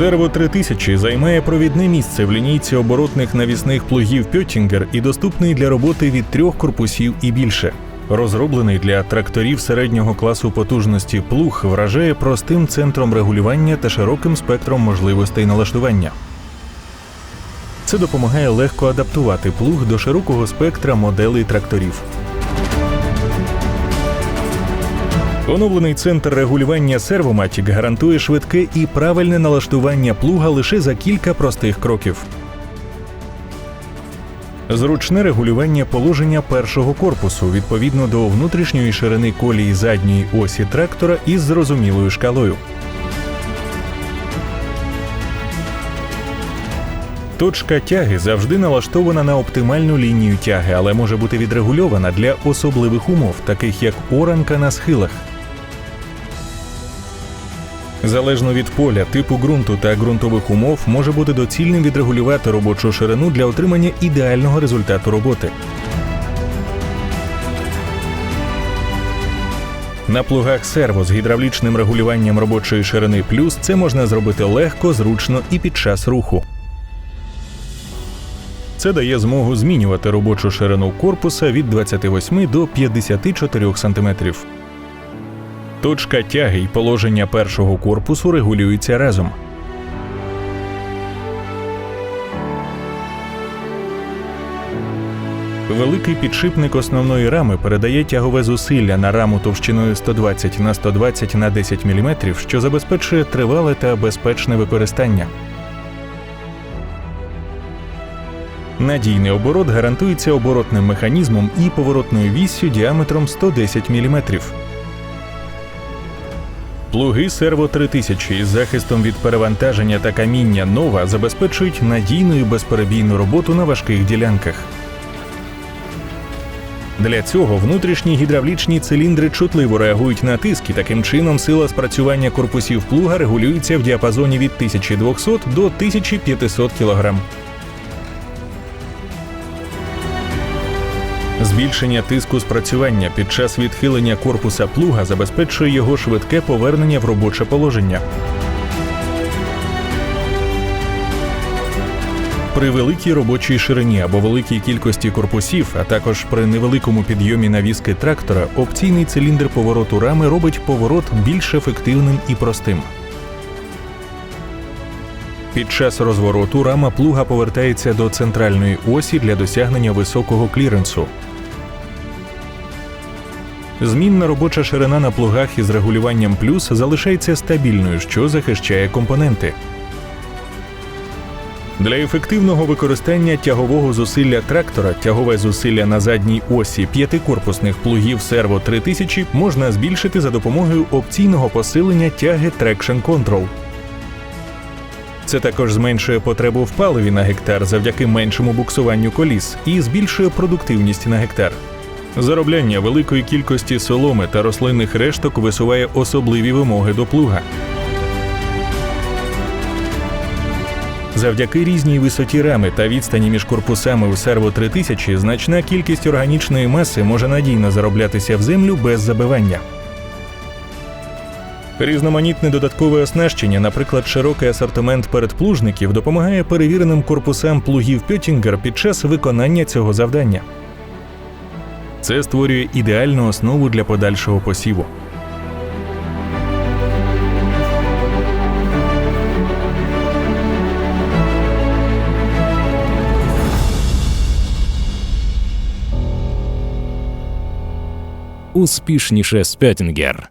Серво 3000 займає провідне місце в лінійці оборотних навісних плугів Пьоттінгер і доступний для роботи від трьох корпусів і більше. Розроблений для тракторів середнього класу потужності плуг вражає простим центром регулювання та широким спектром можливостей налаштування. Це допомагає легко адаптувати плуг до широкого спектра моделей тракторів. Оновлений центр регулювання сервоматік гарантує швидке і правильне налаштування плуга лише за кілька простих кроків. Зручне регулювання положення першого корпусу відповідно до внутрішньої ширини колії задньої осі трактора із зрозумілою шкалою. Точка тяги завжди налаштована на оптимальну лінію тяги, але може бути відрегульована для особливих умов, таких як оранка на схилах. Залежно від поля, типу ґрунту та ґрунтових умов, може бути доцільним відрегулювати робочу ширину для отримання ідеального результату роботи. На плугах серво з гідравлічним регулюванням робочої ширини плюс це можна зробити легко, зручно і під час руху. Це дає змогу змінювати робочу ширину корпуса від 28 до 54 см. Точка тяги й положення першого корпусу регулюються разом. Великий підшипник основної рами передає тягове зусилля на раму товщиною 120 на 120 на 10 мм, що забезпечує тривале та безпечне використання. Надійний оборот гарантується оборотним механізмом і поворотною віссю діаметром 110 мм. Плуги Серво 3000 із захистом від перевантаження та каміння нова забезпечують надійну і безперебійну роботу на важких ділянках. Для цього внутрішні гідравлічні циліндри чутливо реагують на тиск і таким чином сила спрацювання корпусів плуга регулюється в діапазоні від 1200 до 1500 кг. Збільшення тиску спрацювання під час відхилення корпуса плуга забезпечує його швидке повернення в робоче положення. При великій робочій ширині або великій кількості корпусів, а також при невеликому підйомі навіски трактора, опційний циліндр повороту рами робить поворот більш ефективним і простим. Під час розвороту рама плуга повертається до центральної осі для досягнення високого кліренсу. Змінна робоча ширина на плугах із регулюванням плюс залишається стабільною, що захищає компоненти. Для ефективного використання тягового зусилля трактора тягове зусилля на задній осі п'ятикорпусних плугів серво 3000 можна збільшити за допомогою опційного посилення тяги Traction Control. Це також зменшує потребу в паливі на гектар завдяки меншому буксуванню коліс і збільшує продуктивність на гектар. Заробляння великої кількості соломи та рослинних решток висуває особливі вимоги до плуга. Завдяки різній висоті рами та відстані між корпусами у серво 3000 значна кількість органічної маси може надійно зароблятися в землю без забивання. Різноманітне додаткове оснащення, наприклад, широкий асортимент передплужників, допомагає перевіреним корпусам плугів Пьотінгер під час виконання цього завдання. Це створює ідеальну основу для подальшого посіву. Успішніше Спеттінгер.